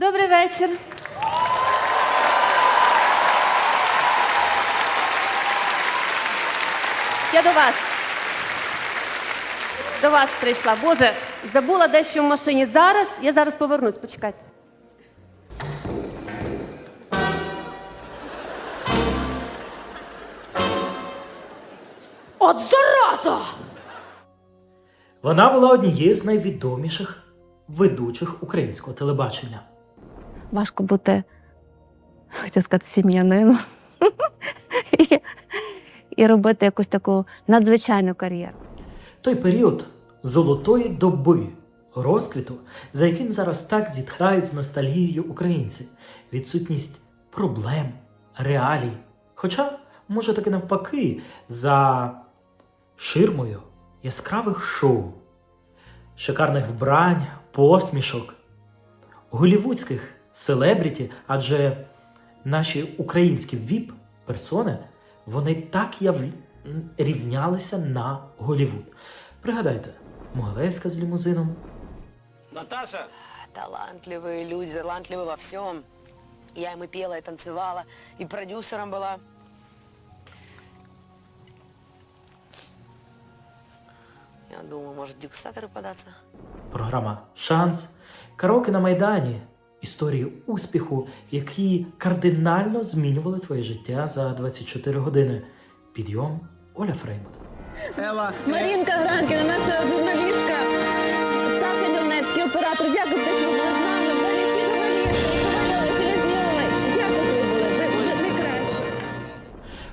Добрий вечір. Я до вас. До вас прийшла. Боже, забула дещо в машині. Зараз, я зараз повернусь, почекайте. От зараза! Вона була однією з найвідоміших ведучих українського телебачення. Важко бути, хотів сказати, сім'янином і, і робити якусь таку надзвичайну кар'єру. Той період золотої доби розквіту, за яким зараз так зітхають з ностальгією українці, відсутність проблем, реалій. Хоча, може, таки навпаки, за ширмою яскравих шоу, шикарних вбрань, посмішок, голівудських селебріті, адже наші українські віп-персони, вони так яв... м, рівнялися на Голівуд. Пригадайте, Могилевська з лімузином, Наташа! Талантливые люди, талантливые во всем. Я им и пела, и танцевала, и продюсером была. Я думаю, может, в дегустаторы податься? програма Шанс, караоке на Майдані, історії успіху, які кардинально змінювали твоє життя за 24 години. Підйом Оля Фреймут. Ела! Марінка Гранкіна, наша журналістка. Саша Дурневський, оператор. Дякую, за те, що ви були з нами. Взагалі всі журналісти. Дякую, що ви були. Ви, ви найкращі.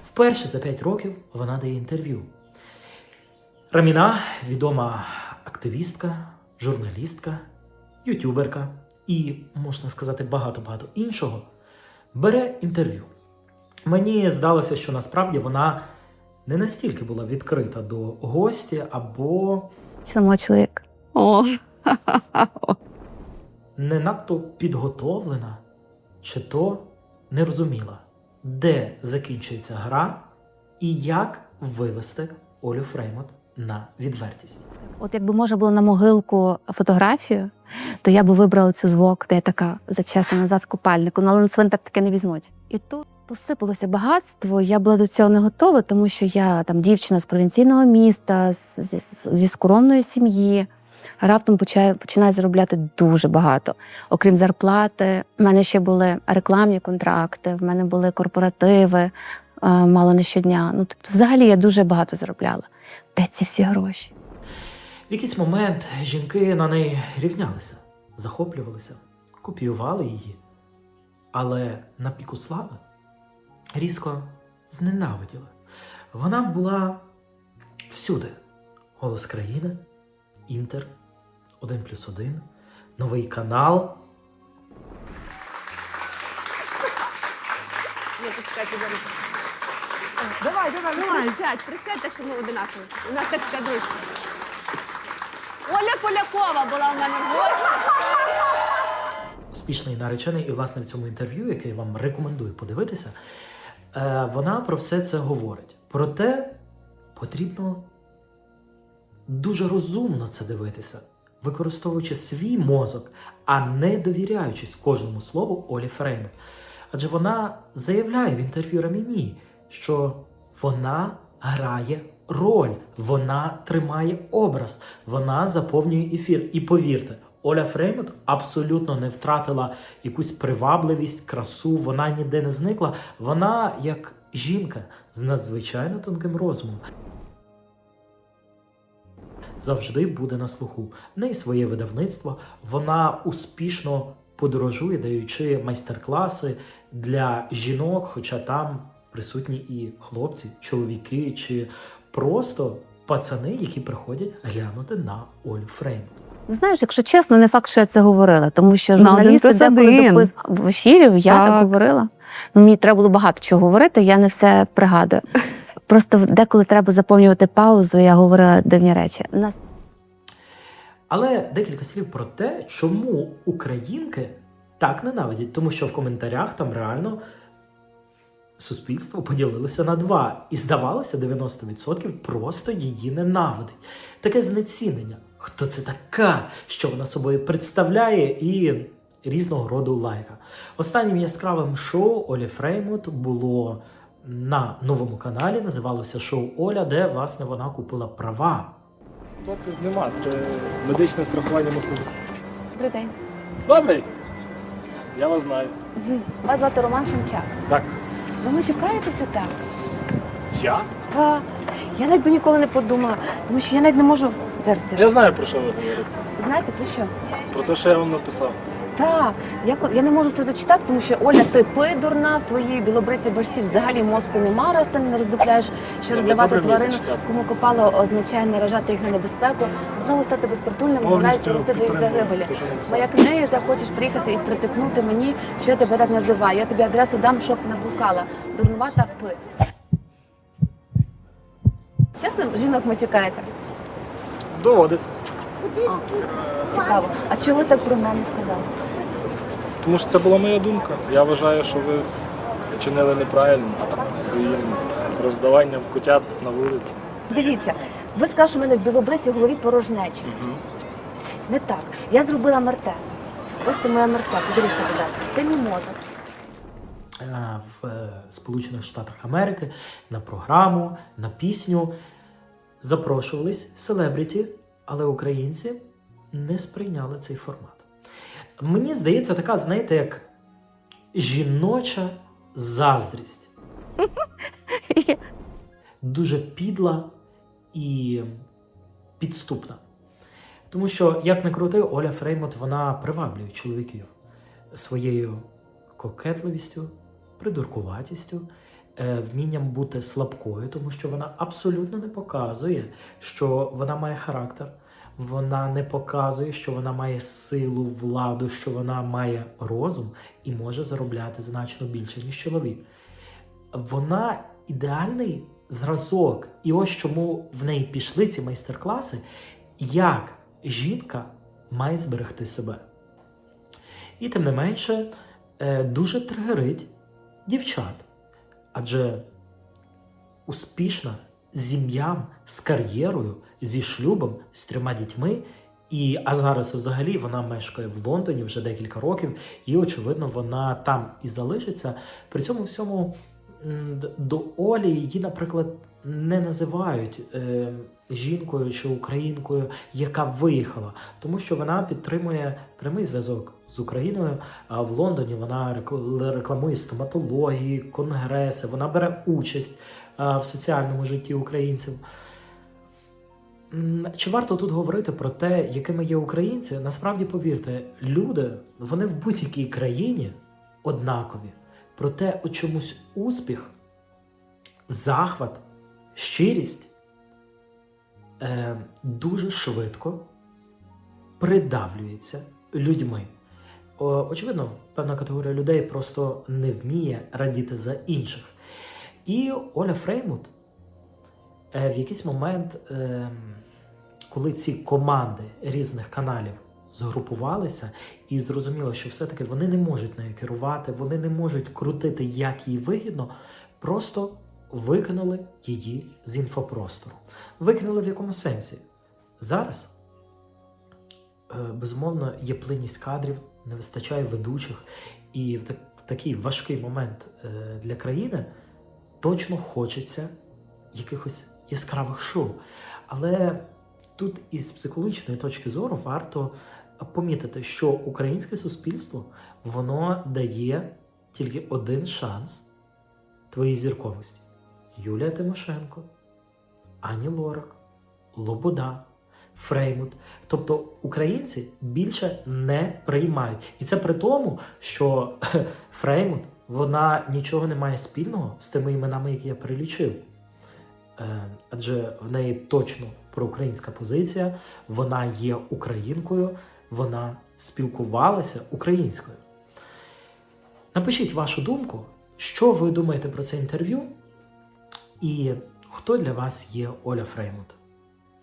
Вперше за 5 років вона дає інтерв'ю. Раміна відома активістка, журналістка, ютюберка і, можна сказати, багато-багато іншого, бере інтерв'ю. Мені здалося, що насправді вона не настільки була відкрита до гості або Чи мого чоловіка? О, не надто підготовлена, чи то не розуміла, де закінчується гра і як вивести Олю Фреймот на відвертість. От якби можна було на могилку фотографію, то я би вибрала цю звук, де я така зачесана назад з купальнику, ну, але на цвинтар таке не візьмуть. І тут посипалося багатство. Я була до цього не готова, тому що я там дівчина з провінційного міста, з- зі, скромної сім'ї. Раптом почаю, починаю заробляти дуже багато. Окрім зарплати, в мене ще були рекламні контракти, в мене були корпоративи, е, мало не щодня. Ну тобто, взагалі я дуже багато заробляла. Де ці всі гроші? В якийсь момент жінки на неї рівнялися, захоплювалися, копіювали її. Але на піку слави різко зненавиділи. Вона була всюди: Голос країни, Інтер, 1 плюс 1, новий канал. Ні, почекайте зараз. Давай, давай, вилазь! Присядь, присядь, так що ми одинакові. У нас так скадручка. Оля Полякова була у мене в гості. успішний наречений, і власне в цьому інтерв'ю, яке я вам рекомендую подивитися, е, вона про все це говорить. Проте потрібно дуже розумно це дивитися, використовуючи свій мозок, а не довіряючись кожному слову Олі Фреймут. Адже вона заявляє в інтерв'ю Раміні, що вона грає роль, вона тримає образ, вона заповнює ефір. І повірте, Оля Фреймут абсолютно не втратила якусь привабливість, красу, вона ніде не зникла. Вона як жінка з надзвичайно тонким розумом. Завжди буде на слуху. В неї своє видавництво. Вона успішно подорожує, даючи майстер-класи для жінок, хоча там присутні і хлопці, чоловіки чи просто пацани, які приходять глянути на Олю Фреймут. Ну, Знаєш, якщо чесно, не факт, що я це говорила, тому що журналісти деколи допис... в ефірі я так. Так. говорила. Ну, мені треба було багато чого говорити, я не все пригадую. Просто деколи треба заповнювати паузу, я говорила дивні речі. Нас Але декілька слів про те, чому українки так ненавидять, тому що в коментарях там реально суспільство поділилося на два, і здавалося, 90% просто її ненавидить. Таке знецінення. Хто це така, що вона собою представляє, і різного роду лайка. Останнім яскравим шоу Олі Фреймут було на новому каналі. Називалося шоу Оля, де власне вона купила права. Топів нема, це медичне страхування мусить. Добрий день. Добрий! Я вас знаю. Вас звати Роман Шемчак. Так. Ви матюкаєтеся так? Я? Та я навіть би ніколи не подумала, тому що я навіть не можу терся. Я знаю про що ви говорите. Знаєте про що? Про те, що я вам написав. Так, я, я не можу все зачитати, тому що Оля, ти пидурна, в твоїй білобрисій башці взагалі мозку нема, раз ти не роздупляєш, що роздавати тварину, кому копало, означає наражати їх на небезпеку, знову стати безпритульним, навіть привести до їх загибелі. Бо як нею захочеш приїхати і притикнути мені, що я тебе так називаю. Я тобі адресу дам, щоб не блукала. Дурнувата пи. Часто жінок матюкаєте? Доводиться. А, цікаво. А чого так про мене сказав? Тому що це була моя думка. Я вважаю, що ви чинили неправильно своїм роздаванням котят на вулиці. Дивіться, ви скажете, що в мене в білобрисі в голові порожнечі. Не так. Я зробила мерте. Ось це моя мерте. Подивіться, будь ласка. Це мій мозок. е, в е, Сполучених Штатах Америки на програму, на пісню запрошувались селебріті, але українці не сприйняли цей формат. Мені здається, така, знаєте, як жіноча заздрість. Дуже підла і підступна. Тому що, як не крути, Оля Фреймот вона приваблює чоловіків своєю кокетливістю, придуркуватістю, е, вмінням бути слабкою, тому що вона абсолютно не показує, що вона має характер. Вона не показує, що вона має силу, владу, що вона має розум і може заробляти значно більше, ніж чоловік. Вона ідеальний зразок. І ось чому в неї пішли ці майстер-класи, як жінка має зберегти себе. І тим не менше, е, дуже тригерить дівчат. Адже успішна з ім'ям, з кар'єрою, зі шлюбом, з трьома дітьми. І, а зараз взагалі вона мешкає в Лондоні вже декілька років, і очевидно, вона там і залишиться. При цьому всьому до Олі її, наприклад, не називають е, жінкою чи українкою, яка виїхала, тому що вона підтримує прямий зв'язок з Україною. А в Лондоні вона рекламує стоматології, конгреси, вона бере участь в соціальному житті українців. Чи варто тут говорити про те, якими є українці? Насправді повірте, люди вони в будь-якій країні однакові. Проте у чомусь успіх, захват, щирість е, дуже швидко придавлюється людьми. О, очевидно, певна категорія людей просто не вміє радіти за інших. І Оля Фреймут е, в якийсь момент, е, коли ці команди різних каналів згрупувалися і зрозуміло, що все-таки вони не можуть нею керувати, вони не можуть крутити, як їй вигідно, просто викинули її з інфопростору. Викинули в якому сенсі? Зараз е, безумовно є плинність кадрів, не вистачає ведучих, і в, такий важкий момент е, для країни точно хочеться якихось яскравих шоу. Але тут із психологічної точки зору варто помітити, що українське суспільство воно дає тільки один шанс твоїй зірковості: Юлія Тимошенко, Ані Лорак, Лобода. Фреймут. Тобто українці більше не приймають. І це при тому, що Фреймут вона нічого не має спільного з тими іменами, які я перелічив. Е, Адже в неї точно проукраїнська позиція, вона є українкою, вона спілкувалася українською. Напишіть вашу думку, що ви думаєте про це інтерв'ю, і хто для вас є Оля Фреймут.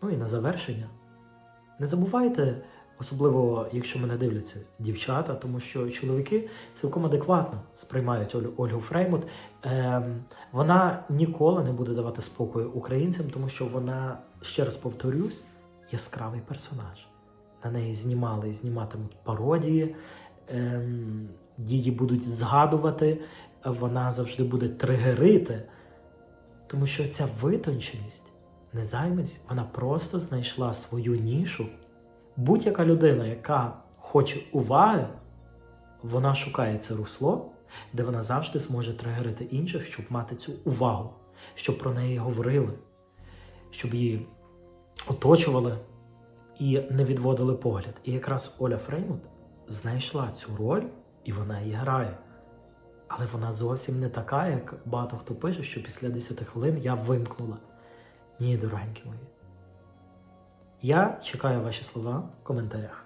Ну і на завершення. Не забувайте, особливо якщо мене дивляться дівчата, тому що чоловіки цілком адекватно сприймають Олю, Ольгу Фреймут. Ем, вона ніколи не буде давати спокою українцям, тому що вона, ще раз повторюсь, яскравий персонаж. На неї знімали і зніматимуть пародії. ем, її будуть згадувати, вона завжди буде тригерити. Тому що ця витонченість, незаймість, вона просто знайшла свою нішу. Будь-яка людина, яка хоче уваги, вона шукає це русло, де вона завжди зможе тригерити інших, щоб мати цю увагу, щоб про неї говорили, щоб її оточували і не відводили погляд. І якраз Оля Фреймут знайшла цю роль, і вона її грає. Але вона зовсім не така, як багато хто пише, що після 10 хвилин я вимкнула. Ні, дорогенькі мої. Я чекаю ваші слова в коментарях.